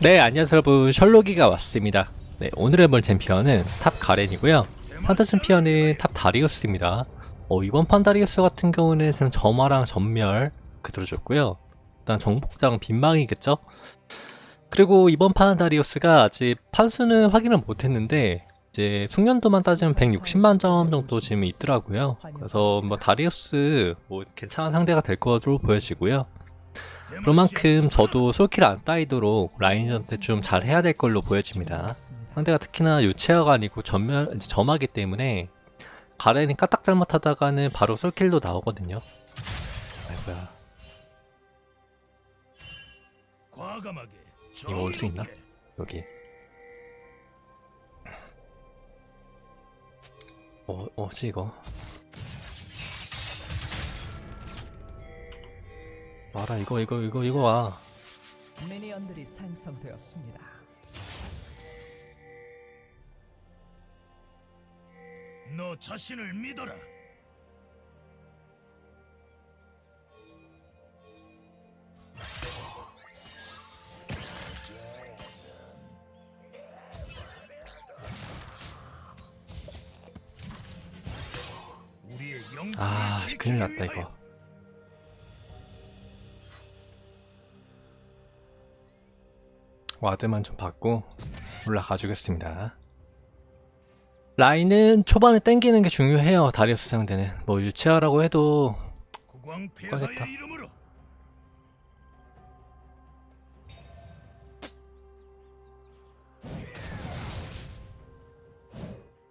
네, 안녕하세요 여러분. 셜록이가 왔습니다. 네, 오늘 해볼 챔피언은 탑 가렌이고요. 판타 챔피언은 탑 다리우스입니다. 어, 이번 판 다리우스 같은 경우는 점화랑 전멸 그대로 줬고요. 일단 정복장 빈망이겠죠? 그리고 이번 판 다리우스가 아직 판수는 확인을 못했는데 이제 숙련도만 따지면 160만 점 정도 지금 있더라고요. 그래서 뭐 다리우스 뭐 괜찮은 상대가 될 것으로 보여지고요. 그만큼 저도 솔킬 안 따이도록 라인전 때 좀 잘 해야 될 걸로 보여집니다. 상대가 특히나 유체어가 아니고 전멸, 이제 점하기 때문에 가렌이 까딱 잘못하다가는 바로 솔킬도 나오거든요. 아이고야. 이거 올 수 있나? 정의롭게. 여기. 어, 뭐지 이거? 와라 이거 이거 이거 이거 와. 미니언들이 생성되었습니다. 너 자신을 믿어라. 와드만 좀 받고 올라가 주겠습니다. 라인은 초반에 땡기는 게 중요해요. 다리우스 상대는. 뭐 유체하라고 해도 이름으로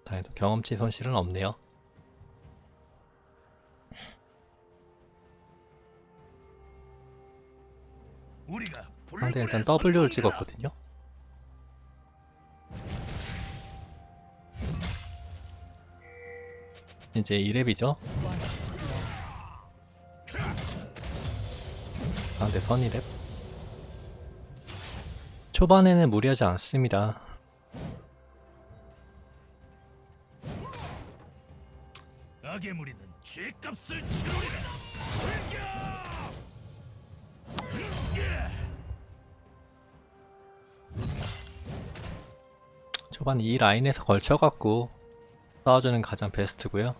다행히도 경험치 손실은 없네요. 우리가 상대 일단 불굴의 W를. 찍었거든요. 이제 2렙이죠. 상대 선이랩. 초반에는 무리하지 않습니다. 악의 무리는 죄값을 치르리라. 초반 이 라인에서 걸쳐갖고 싸워주는 가장 베스트고요.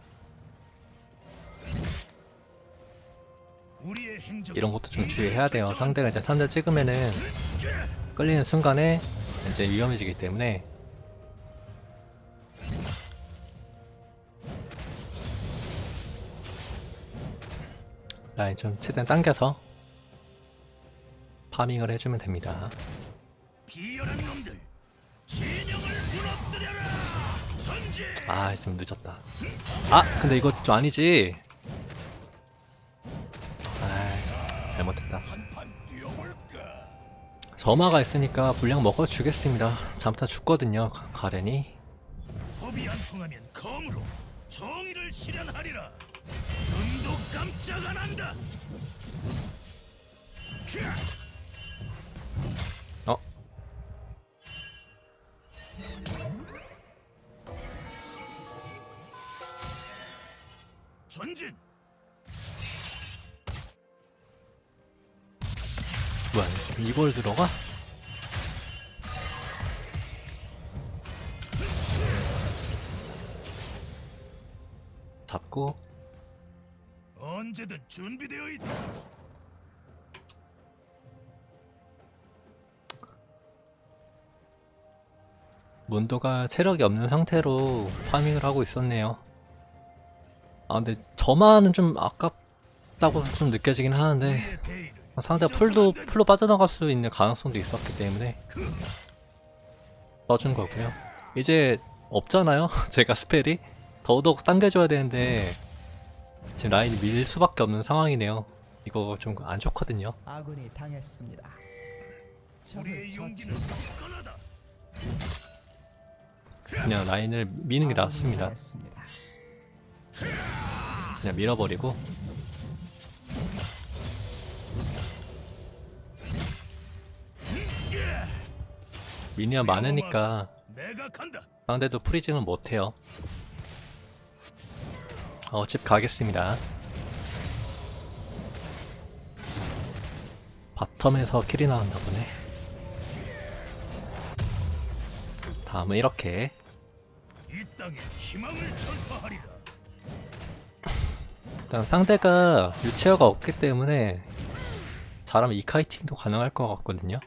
이런 것도 좀 주의해야 돼요. 상대가 이제 산대 찍으면은 끌리는 순간에 이제 위험해지기 때문에 라인 좀 최대한 당겨서 파밍을 해주면 됩니다. 비열한 놈들 아, 좀 늦었다. 아, 근데 이거 좀 아니지. 아, 잘못했다. 점화가 있으니까 분량 먹어주겠습니다. 잠타 죽거든요, 가- 가렌이. 법이 안 통하면 검으로 정의를 실현하리라. 눈도 깜짝 안 한다. 전진. 뭐야, 이걸 들어가? 잡고 언제든 준비되어 있다. 문도가 체력이 없는 상태로 파밍을 하고 있었네요. 아 근데 저만은 좀 아깝다고 좀 느껴지긴 하는데 상대가 풀도 풀로 빠져나갈 수 있는 가능성도 있었기 때문에 써준 거고요. 이제 없잖아요. 제가 스펠이 더더욱 당겨줘야 되는데 지금 라인이 밀릴 수밖에 없는 상황이네요. 이거 좀 안 좋거든요. 아군이 당했습니다. 그냥 라인을 미는 게 낫습니다. 그냥 밀어버리고 미니언 많으니까. 상대도 프리징을 못해요 어, 집 가겠습니다 바텀에서 킬이 나온다 보네 다음은 이렇게 이 땅에 희망을 전파하리라. 일단 상대가 유치어가 없기 때문에 잘하면 이카이팅도 가능할 것 같거든요.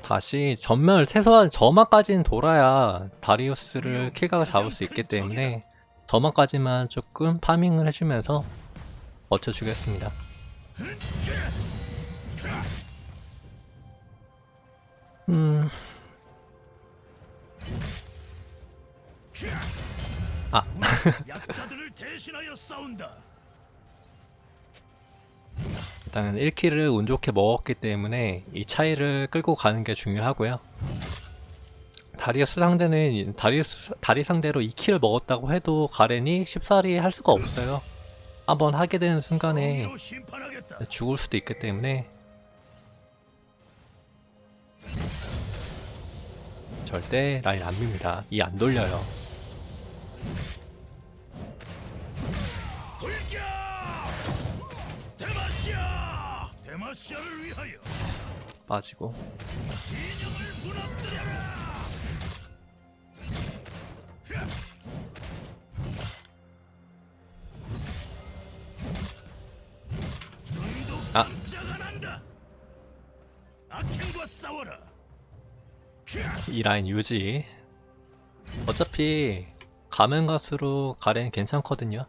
다시 전멸 최소한 저마까지는 돌아야 다리우스를 킬각을 잡을 수 있기 때문에 저마까지만 조금 파밍을 해주면서 버텨주겠습니다. 음, 아. 약자들을 대신하여 싸운다. 일단은 1킬을 운 좋게 먹었기 때문에 이 차이를 끌고 가는 게 중요하고요. 다리우스 상대는 다리우스 다리 상대로 2킬을 먹었다고 해도 가렌이 쉽사리 할 수가 없어요. 한번 하게 되는 순간에. 죽을 수도 있기 때문에 절대 라인 안 밉니다. 이 안 돌려요. 돌격! 데마시아! 데마시아를 위하여 빠지고 진영을 무너뜨려라! 눈도 아. 깜짝 안 한다. 악행과 싸워라. 이 라인 유지. 어차피 가면 갈수록 가렌 괜찮거든요.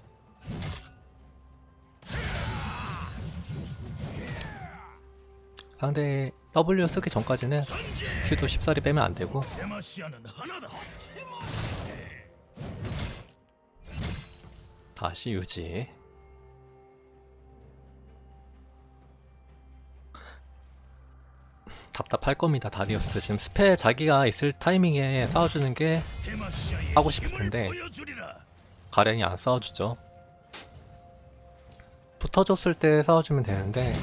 상대 W 쓰기 전까지는 큐도 쉽사리 빼면 안 되고 데마시아는 하나다. 다시 유지. 답답할 겁니다, 다리우스. 지금 스페 자기가 있을 타이밍에 싸워주는 게 하고 싶을 텐데. 가렌이 안 싸워주죠. 붙어줬을 때 싸워주면 되는데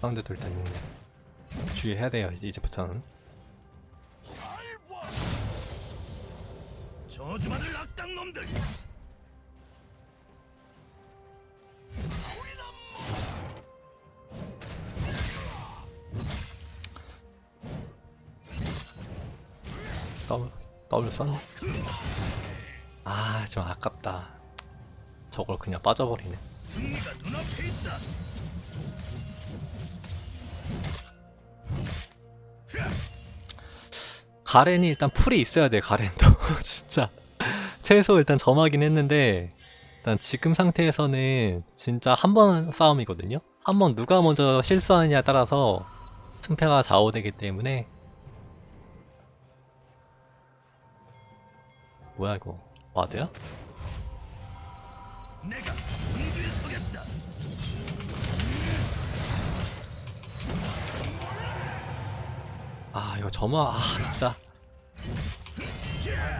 상대도 일단 주의해야 돼요 이제- 이제부터는 저주받을 악당 놈들. W, W 썼네 아 좀 아깝다. 저걸 그냥 빠져버리네. 가렌이 일단 풀이 있어야 돼 가렌도. 진짜. 최소 일단 점하긴 했는데 일단 지금 상태에서는 진짜 한 번 싸움이거든요? 한 번 누가 먼저 실수하느냐에 따라서 승패가 좌우되기 때문에 뭐야 이거? 와드야? 아 이거 점화 아 진짜.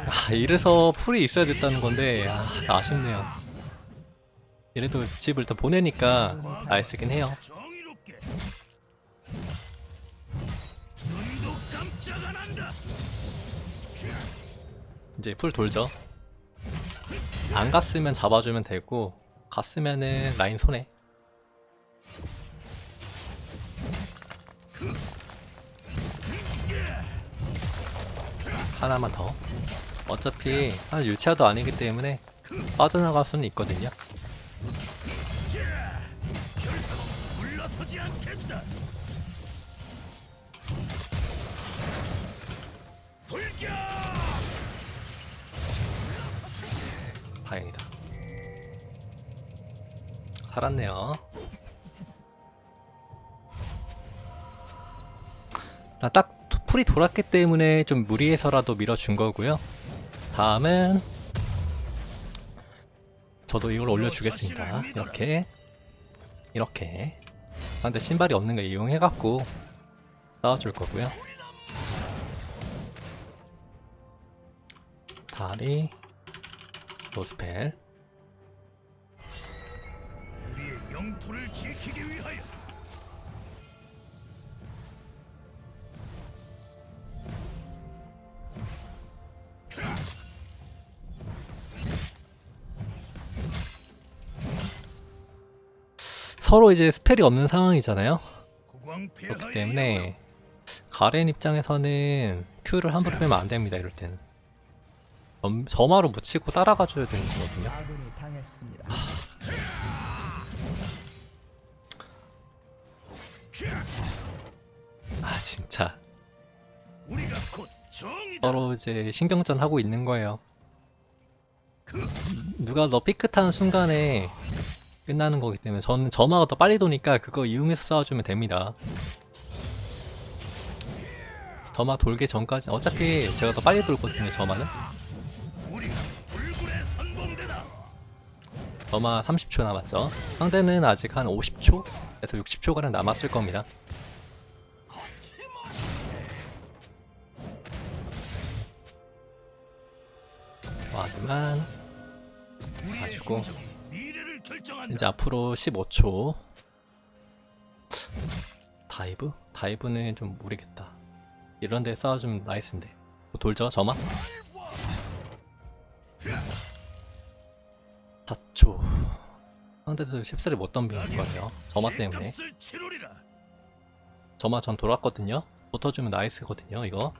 아 이래서 풀이 있어야 됐다는 건데 아 아쉽네요. 이래도 집을 일단 보내니까 나이스긴 해요 이제 풀 돌죠. 안 갔으면 잡아주면 되고 갔으면은 라인 손해. 하나만 더. 어차피 한 유치아도 아니기 때문에 빠져나갈 수는 있거든요. 돌격! 다행이다. 살았네요. 나 딱 풀이 돌았기 때문에 좀 무리해서라도 밀어준 거고요. 다음은 저도 이걸 올려주겠습니다. 이렇게 이렇게. 아, 근데 신발이 없는 거 이용해갖고 싸워줄 거고요. 다리 로스펠 우리의 영토를 지키기 위하여 서로 이제 스펠이 없는 상황이잖아요. 그렇기 때문에 가렌 입장에서는 Q를 함부로 빼면 안 됩니다. 이럴 때는 점, 점화로 묻히고 따라가줘야 되는 거거든요. 아 진짜. 서로 이제 신경전 하고 있는 거예요. 그 누가 더 삐끗하는 순간에 끝나는 거기 때문에 저는 점화가 더 빨리 도니까 그거 이용해서 싸워주면 됩니다. 점화 돌기 전까지 어차피 제가 더 빨리 돌거든요. 점화는 점화 30초 남았죠. 상대는 아직 한 50초에서 60초가량 남았을 겁니다. 와, 그만 우리의 가지고. 이제 앞으로 15초 다이브? 다이브는 좀 무리겠다 이런 데 싸워주면 나이스인데 돌죠 점화 4초 상대도 쉽사리 못 덤비는 거예요 점화 때문에. 점화 전 돌았거든요 붙어주면 나이스거든요 이거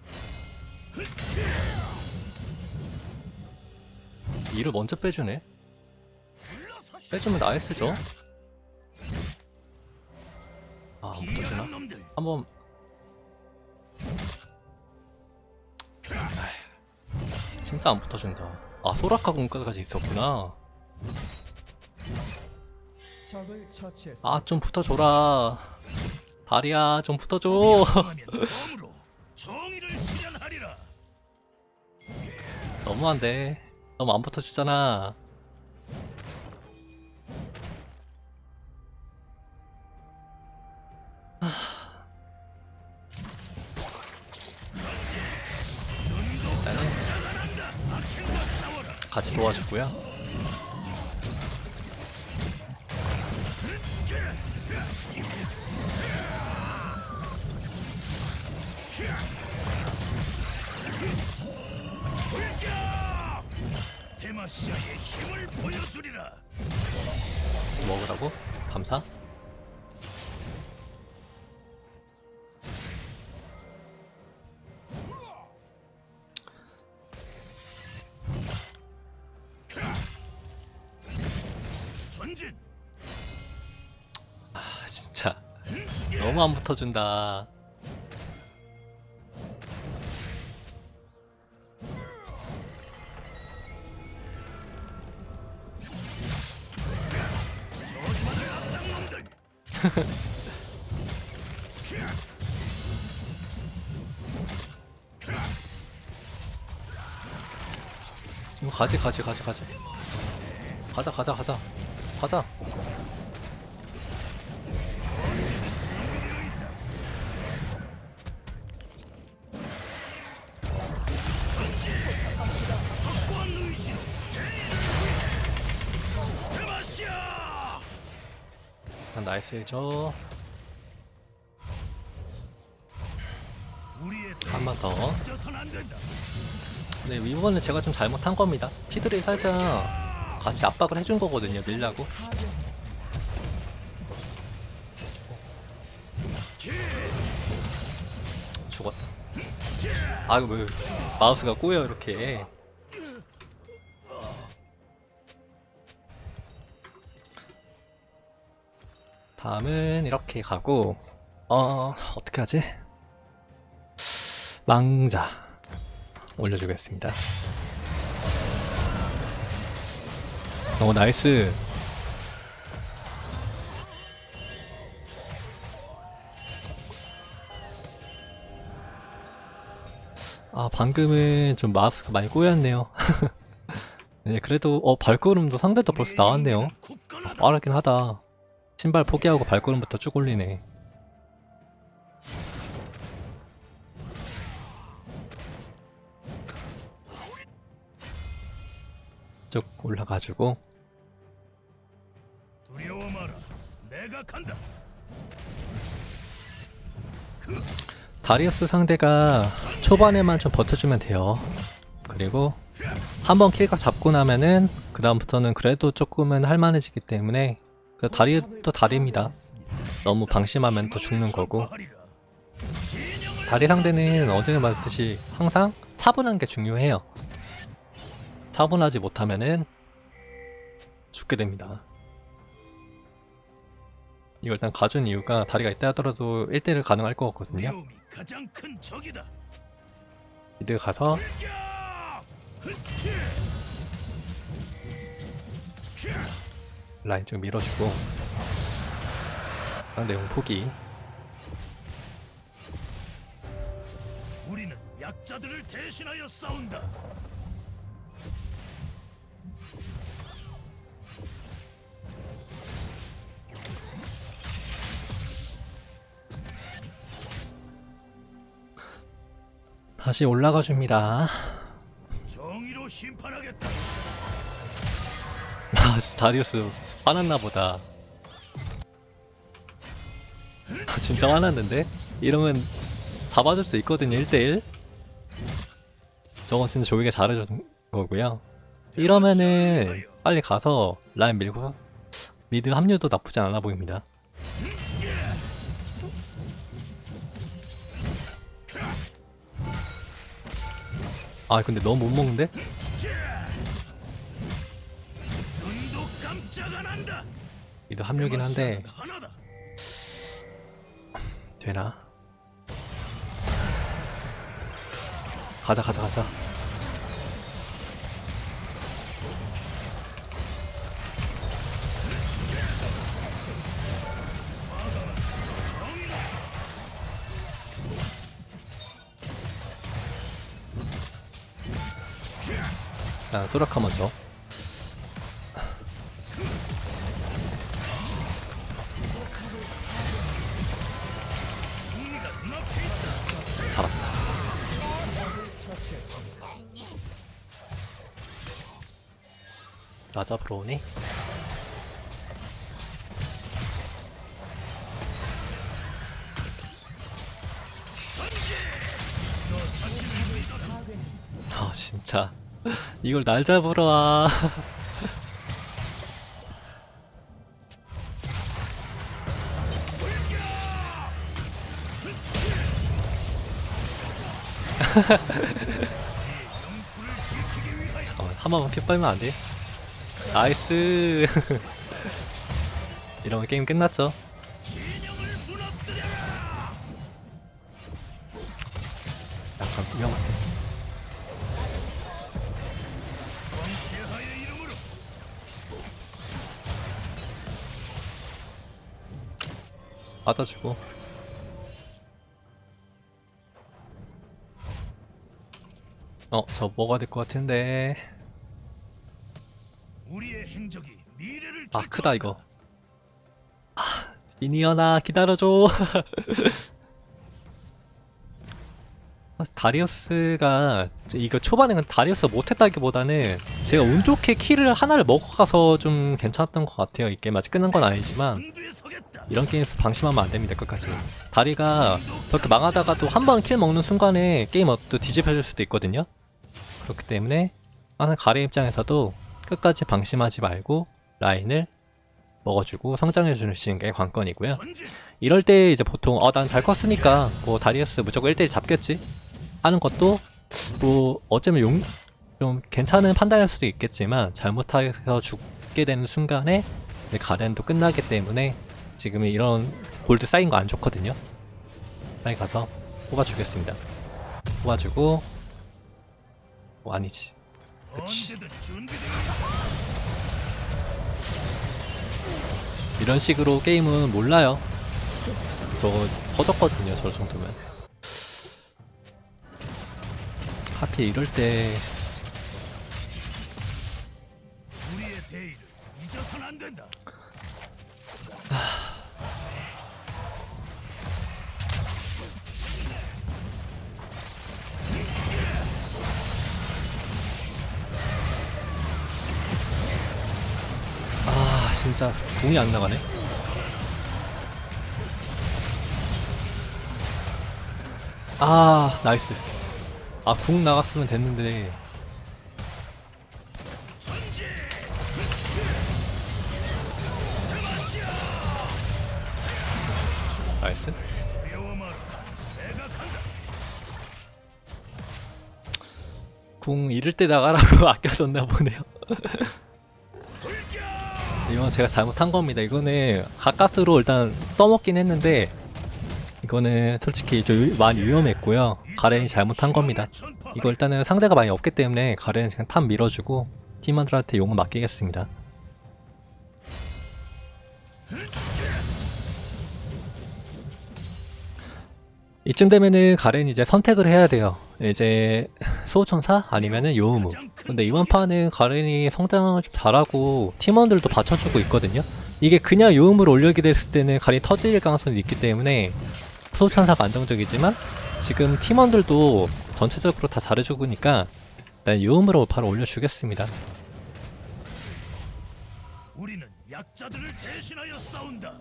이를 먼저 빼주네. 빼주면 나이스죠 아 붙어주나? 한번 진짜 안 붙어준다. 아 소라카 공까지 있었구나. 아 좀 붙어줘라. 다리야 좀 붙어줘. 너무한데. 너무 안 붙어주잖아. 같이 도와주고요. 데마시아의 힘을 보여주리라. 먹으라고? 감사. 전진. 아 진짜 너무 안 붙어준다. 가지 가지 가지 가지. 가자 가자 가자 가자. 나이스죠. 우리의 한번 더. 네, 이번에 제가 좀 잘못한 겁니다. 피들이 살짝 같이 압박을 해준 거거든요, 밀라고. 죽었다. 아이고, 뭐, 마우스가 꼬여, 이렇게. 다음은 이렇게 가고, 어, 어떻게 하지? 망자. 올려주겠습니다. 오, 나이스. 아, 방금은 좀 마우스가 많이 꼬였네요. 네, 그래도, 어, 발걸음도 상대도 벌써 나왔네요. 굳건하다. 빠르긴 하다. 신발 포기하고 발걸음부터 쭉 올리네. 쭉 올라가지고 두려워 마라. 내가 간다. 다리우스 상대가 초반에만 좀 버텨주면 돼요. 그리고 한번 킬각 잡고 나면은 그 다음부터는 그래도 조금은 할만해지기 때문에 그 다리도 다리입니다. 너무 방심하면 또 죽는 거고 다리 상대는 어제에 말했듯이 항상 차분한 게 중요해요. 차분하지 못하면은 죽게 됩니다. 이걸 일단 가준 이유가 다리가 있다 하더라도 1대1 가능할 것 같거든요. 미드 가서! 라인 좀 밀어주고 상대 용 포기 우리는 약자들을 대신하여 싸운다. 다시 올라가 줍니다. 정의로 심판하겠다. 아, 다리우스 화났나 보다. 아, 진짜 화났는데? 이러면 잡아줄 수 있거든요, 1대1. 저건 진짜 조이가 잘해준 거고요. 이러면은 빨리 가서 라인 밀고 미드 합류도 나쁘지 않아 보입니다. 아 근데 너무 못 먹는데? 미드 합류긴 한데. 되나? 가자 가자 가자 소라카 먼저 잡았다. 나 잡으러 오니? 아 진짜 이걸 날 잡으러 와. 잠깐만 한 번만 피 빨면 안 돼? 나이스. 이러면 게임 끝났죠 맞아주고. 어 저 먹어야 될 것 같은데. 우리의 행적이 미래를 아 크다. 이거. 아 미니언아 기다려줘 다리우스가 이거 초반에는 다리우스 못했다기보다는 제가 운 좋게 키를 하나를 먹어가서 좀 괜찮았던 것 같아요 이 게임 아직 끝난 건 아니지만. 이런 게임에서 방심하면 안 됩니다 끝까지 다리가 저렇게 망하다가도 한 번 킬 먹는 순간에 게임 또 뒤집혀질 수도 있거든요 그렇기 때문에 하는 가래 입장에서도 끝까지 방심하지 말고 라인을 먹어주고 성장해 주시는 게 관건이고요. 이럴 때 이제 보통 어난잘 컸으니까 뭐 다리우스 무조건 1대1 잡겠지 하는 것도 뭐 어쩌면 용, 좀 괜찮은 판단일 수도 있겠지만 잘못해서 죽게 되는 순간에 가렌도 끝나기 때문에 지금 이런 골드 쌓인 거 안 좋거든요. 빨리 가서 뽑아주겠습니다. 뽑아주고 뭐 아니지. 그치. 이런 식으로 게임은 몰라요. 저거 터졌거든요 저 정도면 하필 이럴 때 우리의 대의를 잊어선 안 된다. 아 진짜 궁이 안 나가네 아 나이스 아, 궁 나갔으면 됐는데. 나이스. 궁 잃을 때 나가라고 아껴뒀나 보네요. 이건 제가 잘못한 겁니다. 이거는 가까스로 일단 떠먹긴 했는데 이거는 솔직히 좀 위- 많이 위험했고요. 가렌이 잘못한 겁니다. 이거 일단은 상대가 많이 없기 때문에 가렌은 그냥 탑 밀어주고 팀원들한테 용을 맡기겠습니다. 이쯤 되면은 가렌 이제 선택을 해야 돼요. 이제 소천사 아니면은 요우무. 근데 이번 판은 가렌이 성장을 좀 잘하고 팀원들도 받쳐주고 있거든요. 이게 그냥 요음으로 올려게 됐을 때는 가렌이 터질 가능성이 있기 때문에 소천사가 안정적이지만 지금 팀원들도 전체적으로 다 잘해주고 있으니까 일단 요음으로 바로 올려주겠습니다 우리는 약자들을 대신하여 싸운다.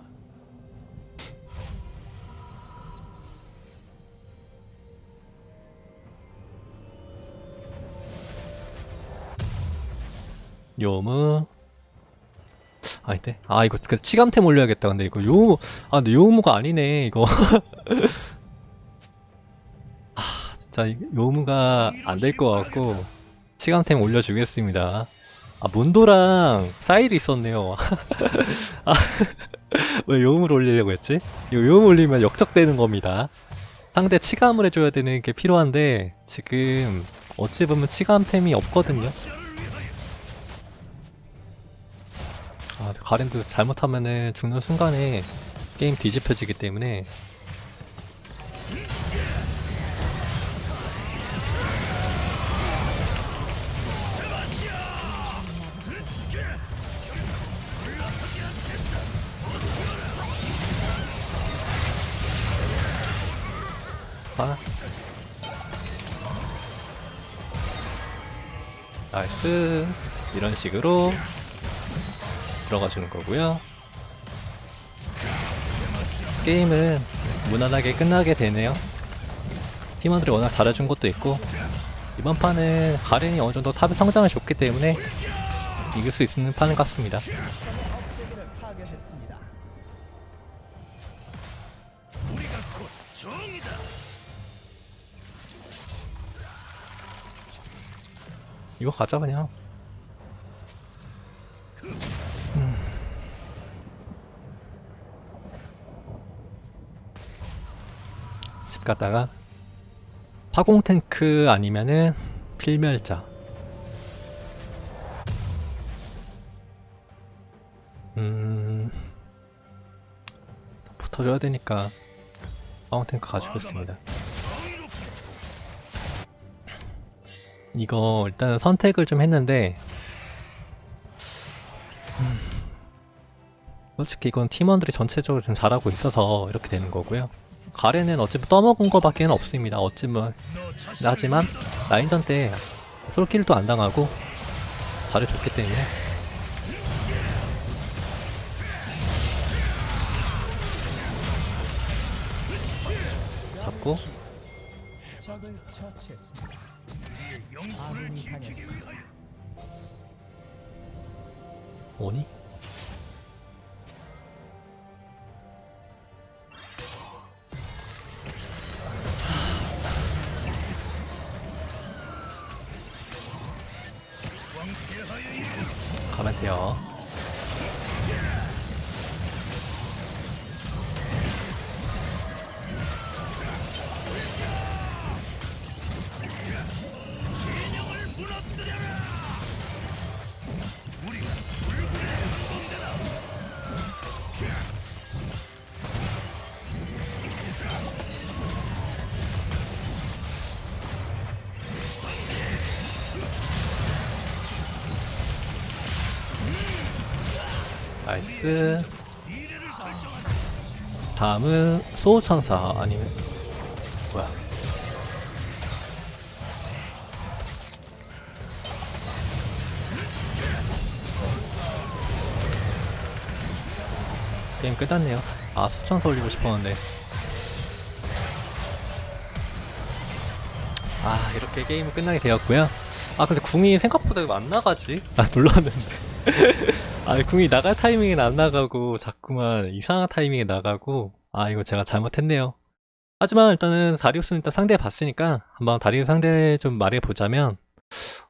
요무 아닌데 아 이거 그 치감템 올려야겠다. 근데 이거 요무 아 근데 요무가 아니네 이거. 아 진짜 이- 요무가 안 될 것 같고 치감템 올려주겠습니다. 아 몬도랑 사일이 있었네요. 아 왜 요무를 올리려고 했지? 이거 요무 올리면 역적되는 겁니다. 상대 치감을 해줘야 되는 게 필요한데 지금 어찌 보면 치감템이 없거든요 아, 가렌도 잘못하면은 죽는 순간에 게임 뒤집혀지기 때문에. 아. 나이스. 이런 식으로 들어가 주는 거고요. 게임은 무난하게 끝나게 되네요. 팀원들이 워낙 잘해준 것도 있고 이번 판은 가렌이 어느 정도 탑의 성장을 줬기 때문에 이길 수 있는 것 같습니다. 이거 가자 그냥. 음. 집 갔다가 파공 탱크 아니면은 필멸자. 음 붙어줘야 되니까 파공 탱크 가지겠습니다. 정의롭게 이거 일단 선택을 좀 했는데 음, 솔직히 이건 팀원들이 전체적으로 좀 잘하고 있어서 이렇게 되는 거고요 가렌은 어차피 떠먹은 거밖에 는 없습니다. 어찌면 너 자신을 하지만 라인전 때 솔킬도 안 당하고 잘해줬기 때문에. 잡고. 적을 나이스. 다음은 소천사 아니면 뭐야? 게임 끝났네요. 아 소천사 올리고 싶었는데. 아 이렇게 게임은 끝나게 되었고요. 아 근데 궁이 생각보다 왜 안 나가지? 나 놀랐는데 아 궁이 나갈 타이밍엔 안 나가고 자꾸만 이상한 타이밍에 나가고 아 이거 제가 잘못했네요. 하지만 일단은 다리우스는 일단 상대 봤으니까 한번 다리우스 상대 좀 말해보자면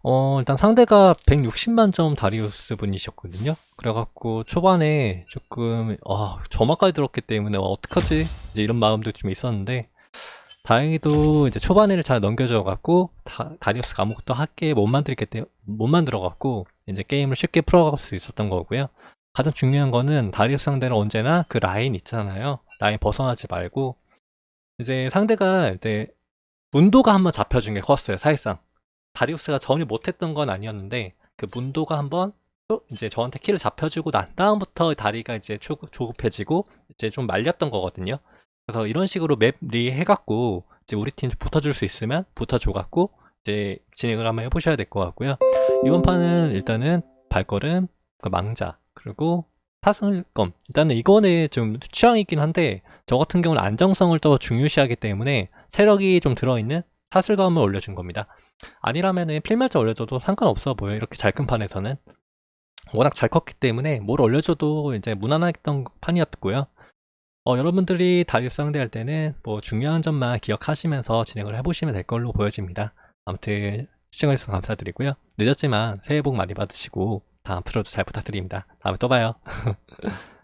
어 일단 상대가 160만 점 다리우스 분이셨거든요. 그래갖고 초반에 조금 아 저만까지 들었기 때문에 어, 어떡하지 이제 이런 마음도 좀 있었는데 다행히도 이제 초반에를 잘 넘겨줘 갖고 다, 다리우스가 아무것도 하게 못 만들게 때, 못 만들어 갖고 이제 게임을 쉽게 풀어갈 수 있었던 거고요. 가장 중요한 거는 다리우스 상대는 언제나 그 라인 있잖아요. 라인 벗어나지 말고 이제 상대가 이제 문도가 한번 잡혀준 게 컸어요. 사실상 다리우스가 전혀 못했던 건 아니었는데 그 문도가 한번 또 이제 저한테 키를 잡혀주고 난 다음부터 다리가 이제 조, 조급해지고 이제 좀 말렸던 거거든요. 그래서 이런 식으로 맵리 해갖고 이제 우리 팀 붙어줄 수 있으면 붙어줘갖고 이제 진행을 한번 해보셔야 될 것 같고요. 이번 판은 일단은 발걸음, 그 망자 그리고 사슬검 일단은 이거는 좀 취향이긴 한데 저 같은 경우는 안정성을 더 중요시하기 때문에 체력이 좀 들어있는 사슬검을 올려준 겁니다. 아니라면은 필멸자 올려줘도 상관없어 보여요. 이렇게 잘 큰 판에서는 워낙 잘 컸기 때문에 뭘 올려줘도 이제 무난했던 판이었고요. 어, 여러분들이 다리우스 상대할 때는 뭐 중요한 점만 기억하시면서 진행을 해보시면 될 걸로 보여집니다. 아무튼 시청해주셔서 감사드리고요. 늦었지만 새해 복 많이 받으시고 다음 프로도 잘 부탁드립니다. 다음에 또 봐요.